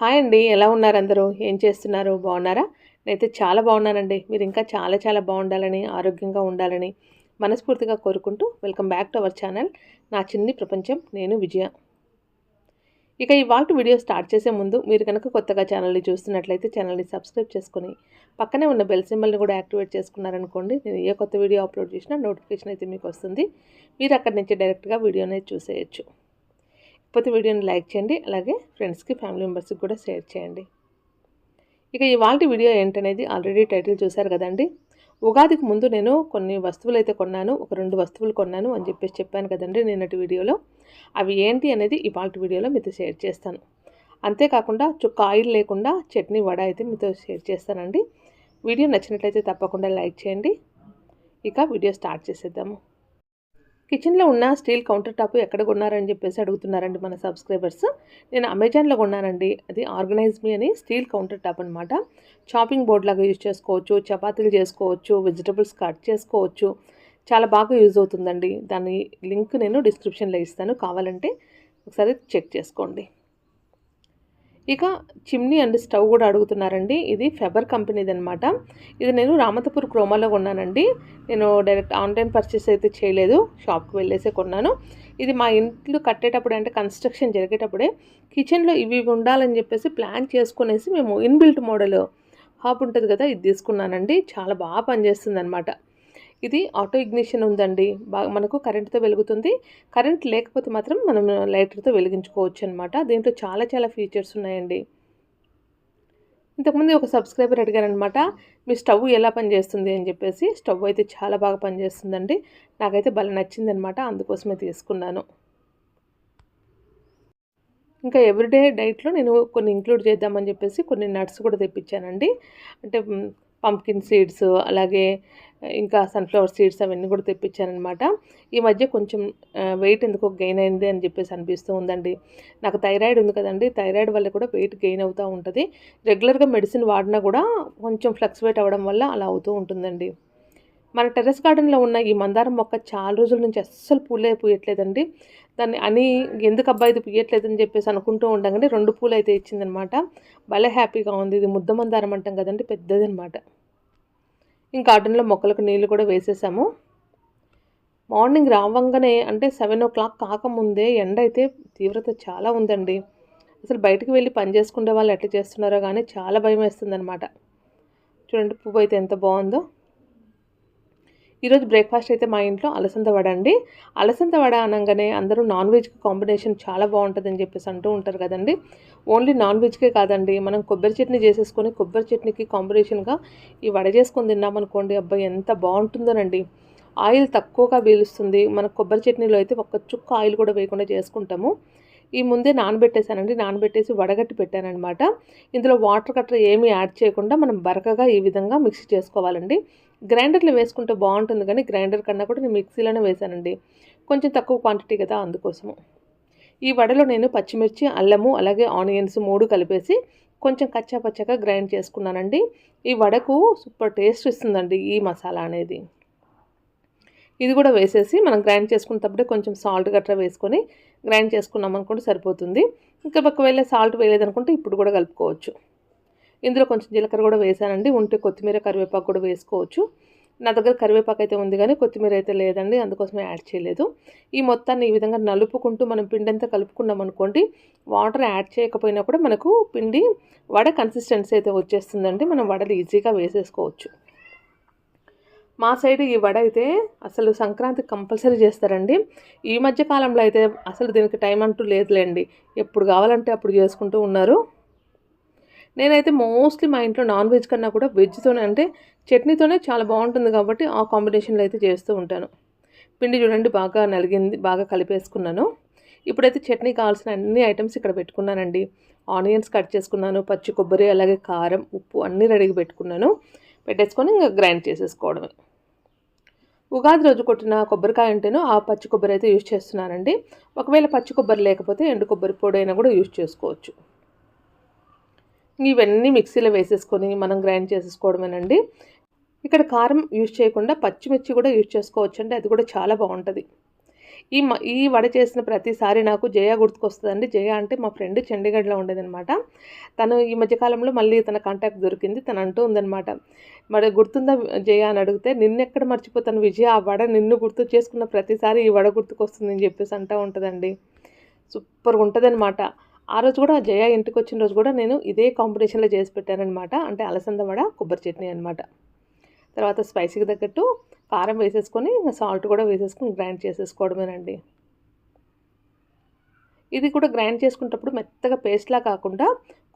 Hi అండి ఎలా ఉన్నారు అందరూ? ఏం చేస్తున్నారు? బాగున్నారా? నేనైతే చాలా బాగున్నానండి. మీరు ఇంకా చాలా చాలా బాగుండాలని ఆరోగ్యంగా ఉండాలని మనస్ఫూర్తిగా కోరుకుంటూ welcome back to our channel. నా చిన్ని ప్రపంచం నేను విజయ. ఇక ఇవాళ వీడియో స్టార్ట్ చేసే ముందు మీరు కనుక కొత్తగా ఛానల్ని చూస్తున్నట్లయితే ఛానల్ని సబ్స్క్రైబ్ చేసుకుని పక్కనే ఉన్న బెల్ సింబల్ని కూడా యాక్టివేట్ చేసుకున్నారనుకోండి నేను ఏ కొత్త వీడియో అప్లోడ్ చేసినా నోటిఫికేషన్ అయితే మీకు వస్తుంది. మీరు అక్కడి నుంచి డైరెక్ట్గా వీడియోనే చూసేయచ్చు. పోతే వీడియోని లైక్ చేయండి అలాగే ఫ్రెండ్స్కి ఫ్యామిలీ మెంబర్స్కి కూడా షేర్ చేయండి. ఇక ఇవాళ వీడియో ఏంటనేది ఆల్రెడీ టైటిల్ చూశారు కదండి. ఉగాదికి ముందు నేను కొన్ని వస్తువులు అయితే కొన్నాను ఒక రెండు వస్తువులు కొన్నాను అని చెప్పేసి చెప్పాను కదండి నిన్నటి వీడియోలో. అవి ఏంటి అనేది ఇవాళ వీడియోలో మీతో షేర్ చేస్తాను. అంతేకాకుండా చుక్క ఆయిల్ లేకుండా చట్నీ వడ అయితే మీతో షేర్ చేస్తానండి. వీడియో నచ్చినట్లయితే తప్పకుండా లైక్ చేయండి. ఇక వీడియో స్టార్ట్ చేసేద్దాము. కిచెన్లో ఉన్న స్టీల్ కౌంటర్ టాప్ ఎక్కడ కొన్నారని చెప్పేసి అడుగుతున్నారండి మన సబ్స్క్రైబర్స్. నేను అమెజాన్లో కొన్నానండి. అది ఆర్గనైజ్ మీ అని స్టీల్ కౌంటర్ టాప్ అనమాట చాపింగ్ బోర్డ్ లాగా యూజ్ చేసుకోవచ్చు చపాతీలు చేసుకోవచ్చు వెజిటబుల్స్ కట్ చేసుకోవచ్చు. చాలా బాగా యూజ్ అవుతుందండి. దాని లింక్ నేను డిస్క్రిప్షన్లో ఇస్తాను. కావాలంటే ఒకసారి చెక్ చేసుకోండి. ఇక చిమ్నీ అండ్ స్టవ్ కూడా అడుగుతున్నారండి. ఇది ఫెబర్ కంపెనీది అనమాట ఇది నేను రామతపూర్ క్రోమాలో కొన్నానండి. నేను డైరెక్ట్ ఆన్లైన్ పర్చేస్ అయితే చేయలేదు. షాప్కి వెళ్ళేసే కొన్నాను. ఇది మా ఇంట్లో కట్టేటప్పుడు అంటే కన్స్ట్రక్షన్ జరిగేటప్పుడే కిచెన్లో ఇవి ఉండాలని చెప్పేసి ప్లాన్ చేసుకునేసి మేము ఇన్బిల్ట్ మోడల్ హాప్ ఉంటుంది కదా ఇది తీసుకున్నానండి. చాలా బాగా పనిచేస్తుంది అనమాట ఇది ఆటో ఇగ్నిషన్ ఉందండి. బాగా మనకు కరెంట్తో వెలుగుతుంది. కరెంట్ లేకపోతే మాత్రం మనం లైటర్తో వెలిగించుకోవచ్చు అనమాట దీంట్లో చాలా చాలా ఫీచర్స్ ఉన్నాయండి. ఇంతకుముందు ఒక సబ్స్క్రైబర్ అడిగారనమాట మీ స్టవ్ ఎలా పనిచేస్తుంది? అని చెప్పేసి స్టవ్ అయితే చాలా బాగా పనిచేస్తుందండి. నాకైతే భలే నచ్చిందనమాట అందుకోసమే తీసుకున్నాను. ఇంకా ఎవ్రీడే డైట్లో నేను కొన్ని ఇంక్లూడ్ చేద్దామని చెప్పేసి కొన్ని నట్స్ కూడా తెప్పించానండి. అంటే పంప్కిన్ సీడ్స్ అలాగే eh, ఇంకా సన్ఫ్లవర్ సీడ్స్ అవన్నీ కూడా తెప్పించానమాట ఈ మధ్య కొంచెం eh, వెయిట్ ఎందుకో గెయిన్ అయింది అని చెప్పేసి అనిపిస్తూ ఉందండి. నాకు థైరాయిడ్ ఉంది కదండి థైరాయిడ్ వల్ల కూడా వెయిట్ గెయిన్ అవుతూ ఉంటుంది. రెగ్యులర్గా మెడిసిన్ వాడినా కూడా కొంచెం ఫ్లక్చువేట్ అవ్వడం వల్ల అలా అవుతూ ఉంటుందండి. మన టెర్రస్ గార్డెన్లో ఉన్న ఈ మందారం మొక్క చాలా రోజుల నుంచి అస్సలు పూలే పూయట్లేదండి. దాన్ని అని ఎందుకు అబ్బాయి ఇది పూయట్లేదని చెప్పేసి అనుకుంటూ ఉండగానే రెండు పూలు అయితే ఇచ్చిందనమాట. భలే హ్యాపీగా ఉంది. ఇది ముద్ద మందారం అంటాం కదండి పెద్దదనమాట. ఇంకా గార్డెన్లో మొక్కలకు నీళ్ళు కూడా వేసేసాము. మార్నింగ్ రావంగానే అంటే సెవెన్ ఓ క్లాక్ కాకముందే ఎండ అయితే తీవ్రత చాలా ఉందండి. అసలు బయటకు వెళ్ళి పని చేసుకునే వాళ్ళు ఎట్లా చేస్తున్నారో కానీ చాలా భయం వేస్తుంది అనమాట చూడండి పువ్వు అయితే ఎంత బాగుందో. ఈరోజు బ్రేక్ఫాస్ట్ అయితే మా ఇంట్లో అలసంద వడ అండి. అలసంద వడ అనగానే అందరూ నాన్ వెజ్కి కాంబినేషన్ చాలా బాగుంటుందని చెప్పేసి అంటూ ఉంటారు కదండి. ఓన్లీ నాన్ వెజ్కే కాదండి. మనం కొబ్బరి చట్నీ చేసేసుకొని కొబ్బరి చట్నీకి కాంబినేషన్గా ఈ వడ చేసుకొని తిన్నామనుకోండి అబ్బాయి ఎంత బాగుంటుందోనండి. ఆయిల్ తక్కువగా పీలుస్తుంది. మన కొబ్బరి చట్నీలో అయితే ఒక్క చుక్క ఆయిల్ కూడా వేయకుండా చేసుకుంటాము. ఈ ముందే నానబెట్టేశానండి. నానబెట్టేసి వడగట్టి పెట్టానమాట ఇందులో వాటర్ కట్టర్ ఏమీ యాడ్ చేయకుండా మనం బరకగా ఈ విధంగా మిక్స్ చేసుకోవాలండి. గ్రైండర్లో వేసుకుంటే బాగుంటుంది కానీ గ్రైండర్ కన్నా కూడా నేను మిక్సీలోనే వేశానండి. కొంచెం తక్కువ క్వాంటిటీ కదా అందుకోసము. ఈ వడలో నేను పచ్చిమిర్చి అల్లము అలాగే ఆనియన్స్ మూడు కలిపేసి కొంచెం కచ్చా పచ్చగా గ్రైండ్ చేసుకున్నానండి. ఈ వడకు సూపర్ టేస్ట్ ఇస్తుందండి ఈ మసాలా అనేది. ఇది కూడా వేసేసి మనం గ్రైండ్ చేసుకున్నప్పుడే కొంచెం సాల్ట్ గట్రా వేసుకొని గ్రైండ్ చేసుకున్నాం అనుకుంటే సరిపోతుంది. ఇంకా ఒకవేళ సాల్ట్ వేయలేదనుకుంటే ఇప్పుడు కూడా కలుపుకోవచ్చు. ఇందులో కొంచెం జీలకర్ర కూడా వేసానండి. ఉంటే కొత్తిమీర కరివేపాకు కూడా వేసుకోవచ్చు. నా దగ్గర కరివేపాకు అయితే ఉంది కానీ కొత్తిమీర అయితే లేదండి. అందుకోసమే యాడ్ చేయలేదు. ఈ మొత్తాన్ని ఈ విధంగా నలుపుకుంటూ మనం పిండి అంతా కలుపుకున్నాం అనుకోండి వాటర్ యాడ్ చేయకపోయినా కూడా మనకు పిండి వడ కన్సిస్టెన్సీ అయితే వచ్చేస్తుందండి. మనం వడలు ఈజీగా వేసేసుకోవచ్చు. మా సైడ్ ఈ వడ అయితే అసలు సంక్రాంతి కంపల్సరీ చేస్తారండి. ఈ మధ్య కాలంలో అయితే అసలు దీనికి టైం అంటూ లేదులేండి. ఎప్పుడు కావాలంటే అప్పుడు చేసుకుంటూ ఉన్నారు. నేనైతే మోస్ట్లీ మా ఇంట్లో నాన్ వెజ్ కన్నా కూడా వెజ్తోనే అంటే చట్నీతోనే చాలా బాగుంటుంది కాబట్టి ఆ కాంబినేషన్లో అయితే చేస్తూ ఉంటాను. పిండి చూడండి బాగా నలిగింది బాగా కలిపేసుకున్నాను. ఇప్పుడైతే చట్నీ కావాల్సిన అన్ని ఐటమ్స్ ఇక్కడ పెట్టుకున్నానండి. ఆనియన్స్ కట్ చేసుకున్నాను పచ్చి కొబ్బరి అలాగే కారం ఉప్పు అన్నీ రెడీగా పెట్టుకున్నాను. పెట్టేసుకొని ఇంకా గ్రైండ్ చేసేసుకోవడమే. ఉగాది రోజు కొట్టిన కొబ్బరికాయ ఉంటేనో ఆ పచ్చి కొబ్బరి అయితే యూజ్ చేస్తున్నానండి ఒకవేళ పచ్చి కొబ్బరి లేకపోతే ఎండు కొబ్బరి పొడి అయినా కూడా యూజ్ చేసుకోవచ్చు. ఇవన్నీ మిక్సీలో వేసేసుకొని మనం గ్రైండ్ చేసేసుకోవడమేనండి. ఇక్కడ కారం యూజ్ చేయకుండా పచ్చిమిర్చి కూడా యూజ్ చేసుకోవచ్చండి. అది కూడా చాలా బాగుంటుంది. ఈ మ ఈ వడ చేసిన ప్రతిసారి నాకు జయ గుర్తుకొస్తుందండి. జయ అంటే మా ఫ్రెండ్ చండీగఢ్లో ఉండేదన్నమాట. తను ఈ మధ్యకాలంలో మళ్ళీ తన కాంటాక్ట్ దొరికింది. తను అంటూ ఉందన్నమాట. మరి గుర్తుందా జయ అని అడిగితే నిన్నెక్కడ మర్చిపోతాను విజయ ఆ వడ నిన్ను గుర్తు చేసుకున్న ప్రతిసారి ఈ వడ గుర్తుకొస్తుంది అని చెప్పేసి అంటూ ఉంటుందండి. సూపర్గా ఉంటుందన్నమాట. ఆ రోజు కూడా జయ ఇంటికి వచ్చిన రోజు కూడా నేను ఇదే కాంబినేషన్లో చేసి పెట్టానమాట అంటే అలసంద వడ కొబ్బరి చట్నీ అనమాట తర్వాత స్పైసీకి తగ్గట్టు కారం వేసేసుకొని సాల్ట్ కూడా వేసేసుకొని గ్రైండ్ చేసేసుకోవడమేనండి. ఇది కూడా గ్రైండ్ చేసుకునేటప్పుడు మెత్తగా పేస్ట్లా కాకుండా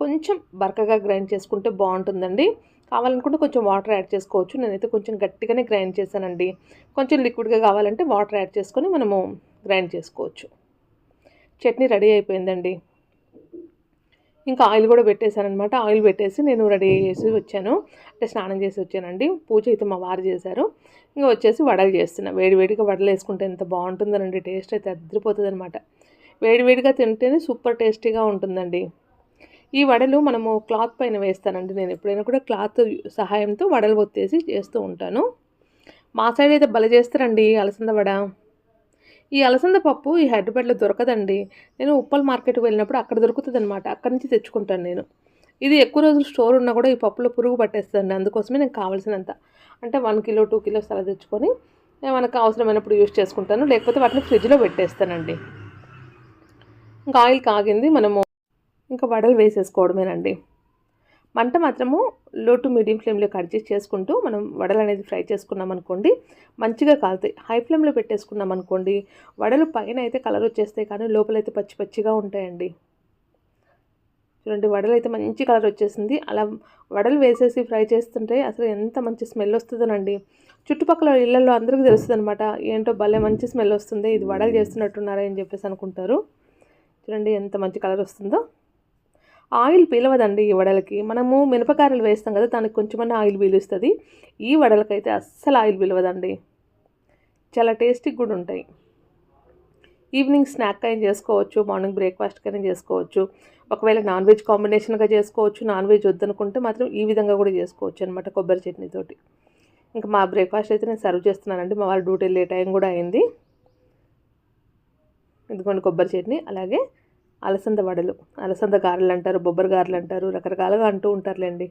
కొంచెం బరకగా గ్రైండ్ చేసుకుంటే బాగుంటుందండి. కావాలనుకుంటే కొంచెం వాటర్ యాడ్ చేసుకోవచ్చు. నేనైతే కొంచెం గట్టిగానే గ్రైండ్ చేశానండి. కొంచెం లిక్విడ్గా కావాలంటే వాటర్ యాడ్ చేసుకొని మనము గ్రైండ్ చేసుకోవచ్చు. చట్నీ రెడీ అయిపోయిందండి. ఇంకా ఆయిల్ కూడా పెట్టేశారనమాట. ఆయిల్ పెట్టేసి నేను రెడీ చేసి వచ్చాను. అంటే స్నానం చేసి వచ్చానండి. పూజ అయితే మా వారు చేశారు. ఇంకా వచ్చేసి వడలు చేస్తున్నా. వేడివేడిగా వడలు వేసుకుంటే ఎంత బాగుంటుందనండి. టేస్ట్ అయితే అద్దరిపోతుంది అనమాట వేడివేడిగా తింటేనే సూపర్ టేస్టీగా ఉంటుందండి. ఈ వడలు మనము క్లాత్ పైన వేస్తానండి నేను. ఎప్పుడైనా కూడా క్లాత్ సహాయంతో వడలు ఒత్తేసి చేస్తూ ఉంటాను. మా సైడ్ అయితే బల చేస్తారండి అలసంద వడ. ఈ అలసంద పప్పు ఈ హైదరాబాద్లో దొరకదండి. నేను ఉప్పల్ మార్కెట్కి వెళ్ళినప్పుడు అక్కడ దొరుకుతుంది అనమాట అక్కడి నుంచి తెచ్చుకుంటాను నేను. ఇది ఎక్కువ రోజులు స్టోర్ ఉన్నా కూడా ఈ పప్పులో పురుగు పట్టేస్తుందండి. అందుకోసమే నేను కావాల్సినంత. అంటే వన్ కిలో టూ కిలోస్ అలా తెచ్చుకొని మనకు అవసరమైనప్పుడు యూస్ చేసుకుంటాను. లేకపోతే వాటిని ఫ్రిడ్జ్లో పెట్టేస్తానండి. ఇంకా ఆయిల్ కాగింది. మనము ఇంకా వడలు వేసేసుకోవడమేనండి. మంట మాత్రము లో టు మీడియం ఫ్లేమ్లో కట్ చేసి చేసుకుంటూ మనం వడలు అనేది ఫ్రై చేసుకున్నాం అనుకోండి మంచిగా కాలుతాయి. హై ఫ్లేమ్లో పెట్టేసుకున్నాం అనుకోండి వడలు పైన అయితే కలర్ వచ్చేస్తాయి కానీ లోపలైతే పచ్చి పచ్చిగా ఉంటాయండి. చూడండి వడలు అయితే మంచి కలర్ వచ్చేసింది. అలా వడలు వేసేసి ఫ్రై చేస్తుంటే అసలు ఎంత మంచి స్మెల్ వస్తుందోనండి. చుట్టుపక్కల ఇళ్ళలో అందరికీ తెలుస్తుంది అనమాట ఏంటో భలే మంచి స్మెల్ వస్తుంది ఇది వడలు చేస్తున్నట్టున్నారా అని చెప్పేసి అనుకుంటారు. చూడండి ఎంత మంచి కలర్ వస్తుందో. ఆయిల్ పీలవదండి ఈ వడలకి. మనము మినపకాయలు వేస్తాం కదా దానికి కొంచెమన్నా ఆయిల్ పీలుస్తుంది. ఈ వడలకైతే అస్సలు ఆయిల్ పీలవదండి. చాలా టేస్టీగా కూడా ఉంటాయి. ఈవినింగ్ స్నాక్ అయినా చేసుకోవచ్చు మార్నింగ్ బ్రేక్ఫాస్ట్ అయినా చేసుకోవచ్చు. ఒకవేళ నాన్ వెజ్ కాంబినేషన్గా చేసుకోవచ్చు నాన్ వెజ్ వద్దనుకుంటే మాత్రం ఈ విధంగా కూడా చేసుకోవచ్చు అనమాట కొబ్బరి చట్నీతోటి ఇంకా మా బ్రేక్ఫాస్ట్ అయితే నేను సర్వ్ చేస్తున్నానండి మా వాళ్ళు డ్యూటీ లేట్ టైం కూడా అయింది. ఇదిగోండి కొబ్బరి చట్నీ అలాగే అలసంద వడలు అలసంద గారెలు అంటారు బొబ్బరి గారెలు అంటారు రకరకాలుగా అంటూ ఉంటారులేండి.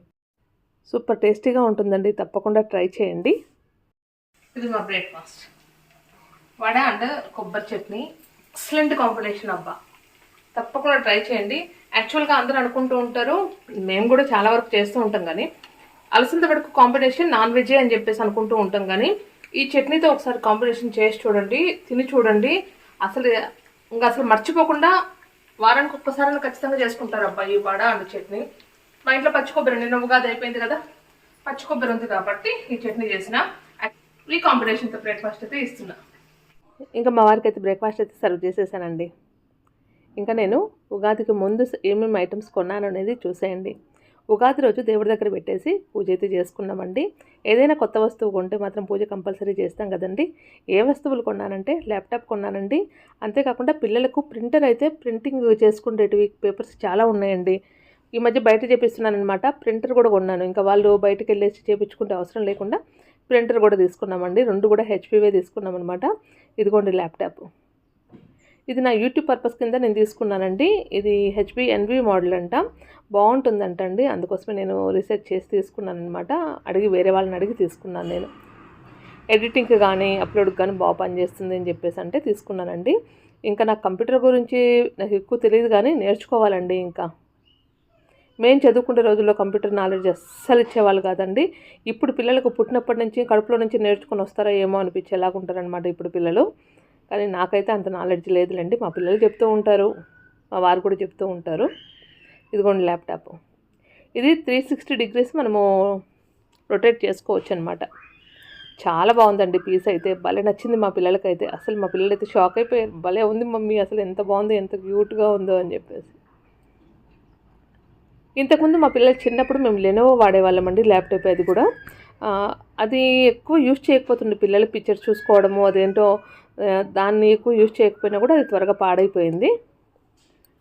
సూపర్ టేస్టీగా ఉంటుందండి. తప్పకుండా ట్రై చేయండి. ఇది మా బ్రేక్ఫాస్ట్. వడ అండ్ కొబ్బరి చట్నీ. ఎక్సలెంట్ కాంబినేషన్ అబ్బా. తప్పకుండా ట్రై చేయండి. యాక్చువల్గా అందరూ అనుకుంటూ ఉంటారు. మేము కూడా చాలా వరకు చేస్తూ ఉంటాం కానీ అలసంద వడకు కాంబినేషన్ నాన్ వెజే అని చెప్పేసి అనుకుంటూ ఉంటాం కానీ ఈ చట్నీతో ఒకసారి కాంబినేషన్ చేసి చూడండి తిని చూడండి. అసలు ఇంకా అసలు మర్చిపోకుండా వారానికి ఒక్కసారి ఖచ్చితంగా చేసుకుంటారు అబ్బా ఈ వడ అండ్ చట్నీ. మా ఇంట్లో పచ్చి కొబ్బరి నిన్న ఉగాది అయిపోయింది కదా? పచ్చి కొబ్బరి ఉంది కాబట్టి ఈ చట్నీ చేసిన. ఈ కాంబినేషన్తో బ్రేక్ఫాస్ట్ అయితే ఇస్తున్నా. ఇంకా మా వారికి అయితే బ్రేక్ఫాస్ట్ అయితే సర్వ్ చేసేసానండి. ఇంకా నేను ఉగాదికి ముందు ఏమేమి ఐటమ్స్ కొన్నాను అనేది చూసేయండి. ఉగాది రోజు దేవుడి దగ్గర పెట్టేసి పూజ అయితే చేసుకున్నామండి. ఏదైనా కొత్త వస్తువు కొంటే మాత్రం పూజ కంపల్సరీ చేస్తాం కదండి. ఏ వస్తువులు కొన్నానంటే ల్యాప్టాప్ కొన్నానండి. అంతేకాకుండా పిల్లలకు ప్రింటర్ అయితే ప్రింటింగ్ చేసుకునేటివి పేపర్స్ చాలా ఉన్నాయండి. ఈ మధ్య బయట చేపిస్తున్నాను అనమాట ప్రింటర్ కూడా కొన్నాను. ఇంకా వాళ్ళు బయటకు వెళ్ళేసి చేపించుకుంటే అవసరం లేకుండా ప్రింటర్ కూడా తీసుకున్నామండి. రెండు కూడా హెచ్పివే తీసుకున్నాం అనమాట ఇదిగోండి ల్యాప్టాప్. ఇది నా యూట్యూబ్ పర్పస్ కింద నేను తీసుకున్నానండి. ఇది హెచ్పి ఎన్వి మోడల్ అంట. బాగుంటుందంట అండి అందుకోసమే నేను రీసెర్చ్ చేసి తీసుకున్నాను అనమాట అడిగి వేరే వాళ్ళని అడిగి తీసుకున్నాను నేను. ఎడిటింగ్కి కానీ అప్లోడ్కి కానీ బాగా పనిచేస్తుంది అని చెప్పేసి అంటే తీసుకున్నానండి. ఇంకా నాకు కంప్యూటర్ గురించి నాకు ఎక్కువ తెలియదు కానీ నేర్చుకోవాలండి ఇంకా. మేము చదువుకునే రోజుల్లో కంప్యూటర్ నాలెడ్జ్ అస్సలు ఇచ్చేవాళ్ళు కాదండి. ఇప్పుడు పిల్లలకు పుట్టినప్పటి నుంచి కడుపులో నుంచి నేర్చుకుని వస్తారా ఏమో అనిపించేలాగా ఉంటారనమాట ఇప్పుడు పిల్లలు. కానీ నాకైతే అంత నాలెడ్జ్ లేదులేండి. మా పిల్లలు చెప్తూ ఉంటారు. మా వారు కూడా చెప్తూ ఉంటారు. ఇదిగోండి ల్యాప్టాప్ ఇది త్రీ సిక్స్టీ డిగ్రీస్ మనము రొటేట్ చేసుకోవచ్చు అనమాట చాలా బాగుందండి పీస్ అయితే. భలే నచ్చింది మా పిల్లలకైతే. అసలు మా పిల్లలు అయితే షాక్ అయిపోయారు. భలే ఉంది మమ్మీ అసలు ఎంత బాగుందో ఎంత క్యూట్గా ఉందో అని చెప్పేసి. ఇంతకుముందు మా పిల్లలు చిన్నప్పుడు మేము లెనోవో వాడేవాళ్ళమండి ల్యాప్టాప్ అది కూడా. అది ఎక్కువ యూజ్ చేయకపోతుండే పిల్లలు పిక్చర్ చూసుకోవడము అదేంటో దాన్ని ఎక్కువ యూజ్ చేయకపోయినా కూడా అది త్వరగా పాడైపోయింది.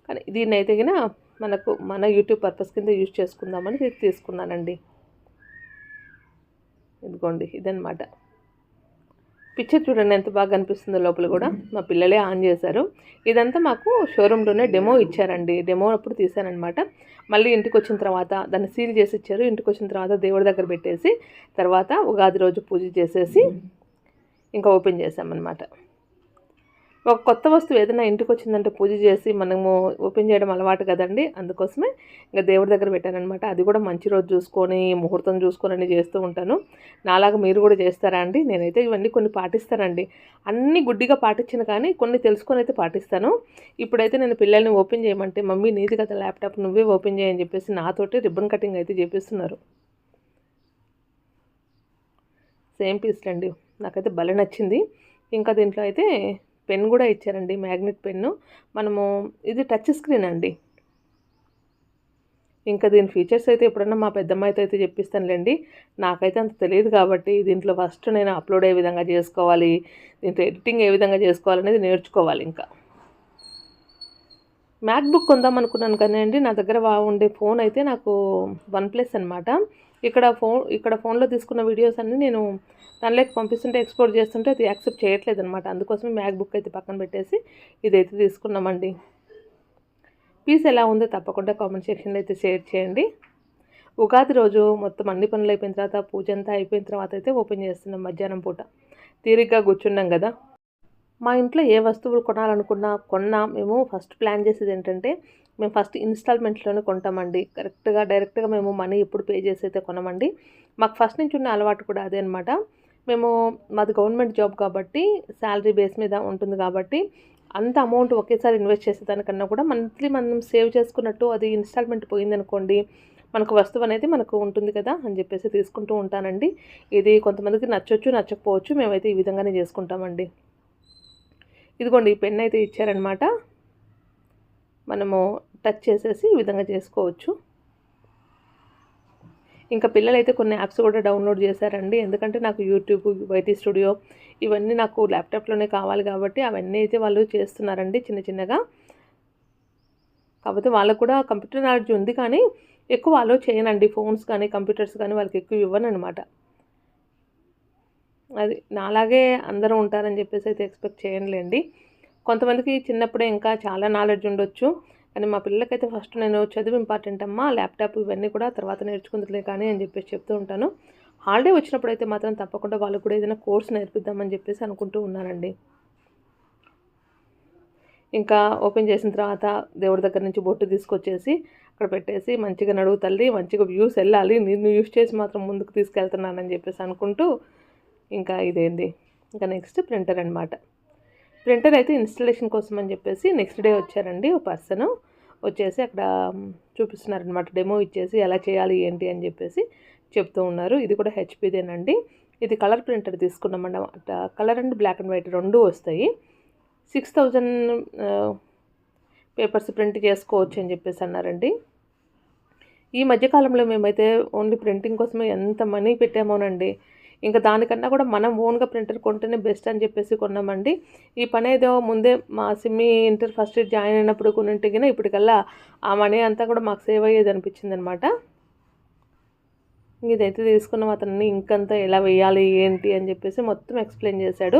కానీ దీన్ని అయితే మనకు మన యూట్యూబ్ పర్పస్ కింద యూజ్ చేసుకుందామని తీసుకున్నానండి. ఇదిగోండి ఇదనమాట పిక్చర్ చూడండి ఎంత బాగా కనిపిస్తుందో లోపల కూడా. మా పిల్లలే ఆన్ చేశారు. ఇదంతా మాకు షోరూంలోనే డెమో ఇచ్చారండి. డెమో అప్పుడు తీశానమాట మళ్ళీ ఇంటికి వచ్చిన తర్వాత దాన్ని సీల్ చేసి ఇచ్చారు. ఇంటికి వచ్చిన తర్వాత దేవుడి దగ్గర పెట్టేసి తర్వాత ఉగాది రోజు పూజ చేసేసి ఇంకా ఓపెన్ చేసామన్నమాట ఒక కొత్త వస్తువు ఏదైనా ఇంటికి వచ్చిందంటే పూజ చేసి మనము ఓపెన్ చేయడం అలవాటు కదండి. అందుకోసమే ఇంకా దేవుడి దగ్గర పెట్టానమాట అది కూడా మంచి రోజు చూసుకొని ముహూర్తం చూసుకొని అని చేస్తూ ఉంటాను. నాలాగా మీరు కూడా చేస్తారా అండి? నేనైతే ఇవన్నీ కొన్ని పాటిస్తానండి. అన్ని గుడ్డిగా పాటించిన కానీ కొన్ని తెలుసుకొని అయితే పాటిస్తాను. ఇప్పుడైతే నేను పిల్లల్ని ఓపెన్ చేయమంటే మమ్మీ నీది కదా ల్యాప్టాప్ నువ్వే ఓపెన్ చేయని చెప్పేసి నాతోటి రిబ్బన్ కటింగ్ అయితే చేపిస్తున్నారు. సేమ్ పీస్లు అండి నాకైతే భలే నచ్చింది. ఇంకా దీంట్లో అయితే పెన్ కూడా ఇచ్చారండి మ్యాగ్నెట్ పెన్ను. మనము ఇది టచ్ స్క్రీన్ అండి. ఇంకా దీని ఫీచర్స్ అయితే ఎప్పుడన్నా మా పెద్దమ్మాయితో అయితే చెప్పిస్తానులేండి. నాకైతే అంత తెలియదు కాబట్టి దీంట్లో ఫస్ట్ నేను అప్లోడ్ ఏ విధంగా చేసుకోవాలి దీంట్లో ఎడిటింగ్ ఏ విధంగా చేసుకోవాలనేది నేర్చుకోవాలి ఇంకా. మ్యాక్బుక్ కొందాం అనుకున్నాను కానీ అండి నా దగ్గర ఉండే ఫోన్ అయితే నాకు వన్ ప్లస్ అనమాట ఇక్కడ ఫోన్ ఇక్కడ ఫోన్లో తీసుకున్న వీడియోస్ అన్నీ నేను తనలోకి పంపిస్తుంటే ఎక్స్పోర్ట్ చేస్తుంటే అది యాక్సెప్ట్ చేయట్లేదు అనమాట అందుకోసమే మ్యాక్ బుక్ అయితే పక్కన పెట్టేసి ఇదైతే తీసుకున్నామండి. పీస్ ఎలా ఉందో తప్పకుండా కామెంట్ సెక్షన్లో అయితే షేర్ చేయండి. ఉగాది రోజు మొత్తం అన్ని పనులు అయిపోయిన తర్వాత పూజ అంతా అయిపోయిన తర్వాత అయితే ఓపెన్ చేస్తున్నాం మధ్యాహ్నం పూట. తీరిగ్గా కూర్చున్నాం కదా. మా ఇంట్లో ఏ వస్తువులు కొనాలనుకున్నా కొన్నా మేము ఫస్ట్ ప్లాన్ చేసేది ఏంటంటే మేము ఫస్ట్ ఇన్స్టాల్మెంట్లోనే కొంటామండి. కరెక్ట్గా డైరెక్ట్గా మేము మనీ ఎప్పుడు పే చేసి అయితే కొనమండి. మాకు ఫస్ట్ నుంచి ఉన్న అలవాటు కూడా అదే అనమాట మేము మాది గవర్నమెంట్ జాబ్ కాబట్టి శాలరీ బేస్ మీద ఉంటుంది కాబట్టి అంత అమౌంట్ ఒకేసారి ఇన్వెస్ట్ చేసేదానికన్నా కూడా మంత్లీ మనం సేవ్ చేసుకున్నట్టు అది ఇన్స్టాల్మెంట్ పోయిందనుకోండి మనకు వస్తువు అనేది మనకు ఉంటుంది కదా అని చెప్పేసి తీసుకుంటూ ఉంటానండి. ఇది కొంతమందికి నచ్చొచ్చు నచ్చకపోవచ్చు మేమైతే ఈ విధంగానే చేసుకుంటామండి. ఇదిగోండి ఈ పెన్ అయితే ఇచ్చారనమాట. మనము టచ్ చేసేసి ఈ విధంగా చేసుకోవచ్చు. ఇంకా పిల్లలైతే కొన్ని యాప్స్ కూడా డౌన్లోడ్ చేశారండి. ఎందుకంటే నాకు యూట్యూబ్ వైటీ స్టూడియో ఇవన్నీ నాకు ల్యాప్టాప్లోనే కావాలి కాబట్టి అవన్నీ అయితే వాళ్ళు చేస్తున్నారండి చిన్న చిన్నగా. కాకపోతే వాళ్ళకు కూడా కంప్యూటర్ నాలెడ్జ్ ఉంది కానీ ఎక్కువ అలో చేయనండి. ఫోన్స్ కానీ కంప్యూటర్స్ కానీ వాళ్ళకి ఎక్కువ ఇవ్వను అనమాట అది నాలాగే అందరూ ఉంటారని చెప్పేసి అయితే ఎక్స్పెక్ట్ చేయనులేండి. కొంతమందికి చిన్నప్పుడే ఇంకా చాలా నాలెడ్జ్ ఉండొచ్చు. కానీ మా పిల్లలకైతే ఫస్ట్ నేను చదువు ఇంపార్టెంట్ అమ్మా ల్యాప్టాప్ ఇవన్నీ కూడా తర్వాత నేర్చుకుందిలే కానీ అని చెప్పేసి చెప్తూ ఉంటాను. హాలిడే వచ్చినప్పుడు అయితే మాత్రం తప్పకుండా వాళ్ళకు కూడా ఏదైనా కోర్స్ నేర్పిద్దామని చెప్పేసి అనుకుంటూ ఉన్నానండి ఇంకా ఓపెన్ చేసిన తర్వాత దేవుడి దగ్గర నుంచి బొట్టు తీసుకొచ్చేసి అక్కడ పెట్టేసి మంచిగా నడువు తల్లి మంచిగా వ్యూస్ వెళ్ళాలి నేను యూస్ చేసి మాత్రం ముందుకు తీసుకెళ్తున్నానని చెప్పేసి అనుకుంటూ ఇంకా ఇదేంది? ఇంకా నెక్స్ట్ ప్రింటర్ అనమాట ప్రింటర్ అయితే ఇన్స్టలేషన్ కోసం అని చెప్పేసి నెక్స్ట్ డే వచ్చారండి ఒక పర్సన్. వచ్చేసి అక్కడ చూపిస్తున్నారనమాట డెమో ఇచ్చేసి ఎలా చేయాలి ఏంటి అని చెప్పేసి చెప్తూ ఉన్నారు. ఇది కూడా హెచ్పిదేనండి ఇది colour printer తీసుకున్నామన్నమాట. Colour and black and white రెండు వస్తాయి. సిక్స్ థౌజండ్ పేపర్స్ ప్రింట్ చేసుకోవచ్చు అని చెప్పేసి అన్నారండి. ఈ మధ్యకాలంలో మేమైతే ఓన్లీ ప్రింటింగ్ కోసమే ఎంత మనీ పెట్టామోనండి. ఇంకా దానికన్నా కూడా మనం ఓన్గా ప్రింటర్ కొంటేనే బెస్ట్ అని చెప్పేసి కొన్నామండి. ఈ పని ఏదో ముందే మా Simmi inter first year join అయినప్పుడు కొన్నింటికినా ఇప్పటికల్లా ఆ మనీ అంతా కూడా మాకు సేవ్ అయ్యేది అనిపించింది అనమాట ఇదైతే తీసుకున్నాం అతన్ని ఇంకంతా ఎలా వేయాలి ఏంటి అని చెప్పేసి మొత్తం ఎక్స్ప్లెయిన్ చేశాడు.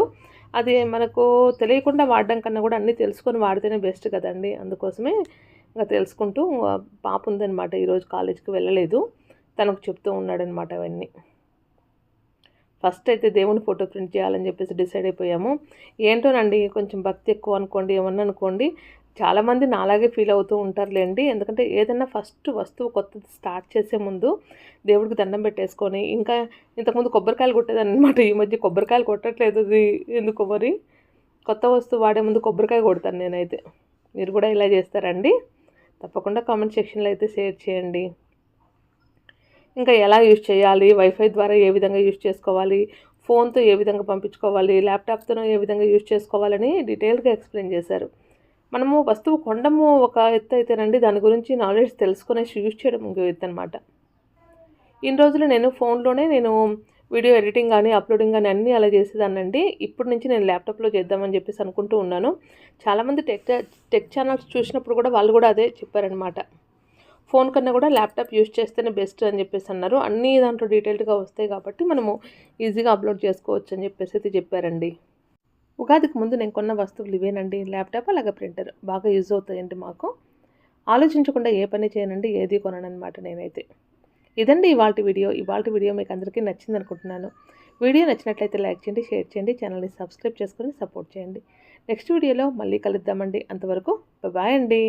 అది మనకు తెలియకుండా వాడడం కన్నా కూడా అన్నీ తెలుసుకొని వాడితేనే బెస్ట్ కదండి. అందుకోసమే ఇంకా తెలుసుకుంటూ పాప ఉందనమాట ఈరోజు కాలేజీకి వెళ్ళలేదు. తనకు చెప్తూ ఉన్నాడనమాట అవన్నీ. ఫస్ట్ అయితే దేవుని ఫోటో ప్రింట్ చేయాలని చెప్పేసి డిసైడ్ అయిపోయాము. ఏంటోనండి కొంచెం భక్తి ఎక్కువ అనుకోండి ఏమన్నా అనుకోండి చాలామంది నాలాగే ఫీల్ అవుతూ ఉంటారులేండి. ఎందుకంటే ఏదైనా ఫస్ట్ వస్తువు కొత్తది స్టార్ట్ చేసే ముందు దేవుడికి దండం పెట్టేసుకొని ఇంకా ఇంతకుముందు కొబ్బరికాయలు కొట్టేదన్నమాట ఈ మధ్య కొబ్బరికాయలు కొట్టట్లేదు అది. ఎందుకు మరి? కొత్త వస్తువు వాడే ముందు కొబ్బరికాయ కొడతాను నేనైతే. మీరు కూడా ఇలా చేస్తారండి? తప్పకుండా కామెంట్ సెక్షన్లో అయితే షేర్ చేయండి. ఇంకా ఎలా యూజ్ చేయాలి? వైఫై ద్వారా ఏ విధంగా యూజ్ చేసుకోవాలి? ఫోన్తో ఏ విధంగా పంపించుకోవాలి? ల్యాప్టాప్తో ఏ విధంగా యూజ్ చేసుకోవాలని డీటెయిల్గా ఎక్స్ప్లెయిన్ చేశారు. మనము వస్తువు కొండము ఒక ఎత్తు అయితేనండి దాని గురించి నాలెడ్జ్ తెలుసుకునేసి యూజ్ చేయడం ఇంకో ఎత్తు అనమాట ఇన్ని రోజులు నేను ఫోన్లోనే నేను వీడియో ఎడిటింగ్ కానీ అప్లోడింగ్ కానీ అన్నీ అలా చేసేదానండి ఇప్పటి నుంచి నేను ల్యాప్టాప్లో చేద్దామని చెప్పేసి అనుకుంటూ ఉన్నాను. చాలామంది టెక్ టెక్ ఛానల్స్ చూసినప్పుడు కూడా వాళ్ళు కూడా అదే చెప్పారనమాట ఫోన్ కన్నా కూడా ల్యాప్టాప్ యూస్ చేస్తేనే బెస్ట్ అని చెప్పేసి అన్నారు. అన్నీ దాంట్లో డీటెయిల్డ్గా వస్తాయి కాబట్టి మనము ఈజీగా అప్లోడ్ చేసుకోవచ్చు అని చెప్పేసి అయితే చెప్పారండి. ఉగాదికి ముందు నేను కొన్న వస్తువులు ఇవేనండి. ల్యాప్టాప్ అలాగే ప్రింటర్ బాగా యూజ్ అవుతాయండి మాకు. ఆలోచించకుండా ఏ పని చేయనండి ఏది కొనను అనమాట నేనైతే. ఇదండి ఇవాళ వీడియో. ఇవాళ వీడియో మీకు అందరికీ నచ్చింది అనుకుంటున్నాను. వీడియో నచ్చినట్లయితే లైక్ చేయండి షేర్ చేయండి ఛానల్ని సబ్స్క్రైబ్ చేసుకొని సపోర్ట్ చేయండి. నెక్స్ట్ వీడియోలో మళ్ళీ కలుద్దామండి. అంతవరకు బాయ్ అండి.